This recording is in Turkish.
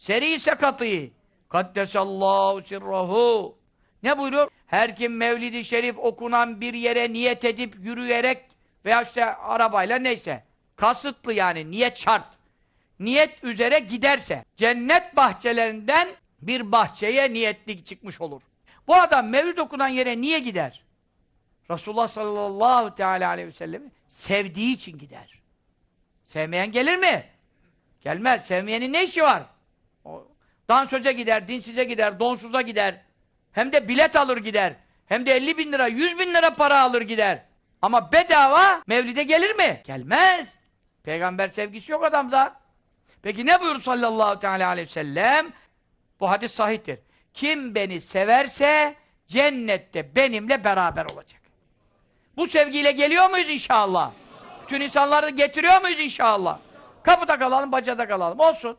Seri sekatı. Kaddesallahu sirrahu. Ne buyuruyor? Her kim Mevlid-i Şerif okunan bir yere niyet edip yürüyerek veya işte arabayla neyse kasıtlı yani niyet şart. Niyet üzere giderse cennet bahçelerinden bir bahçeye niyetlik çıkmış olur. Bu adam Mevlid okunan yere niye gider? Resulullah sallallahu teala aleyhi ve sellem sevdiği için gider. Sevmeyen gelir mi? Gelmez. Sevmeyenin ne işi var? Dansöze gider, dinsize gider, donsuza gider. Hem de bilet alır gider. Hem de 50 bin lira, 100 bin lira para alır gider. Ama bedava mevlide gelir mi? Gelmez. Peygamber sevgisi yok adamda. Peki ne buyurdu sallallahu teala aleyhi ve sellem? Bu hadis sahihtir. Kim beni severse cennette benimle beraber olacak. Bu sevgiyle geliyor muyuz inşallah? Bütün insanları getiriyor muyuz inşallah? Kapıda kalalım, bacada kalalım. Olsun.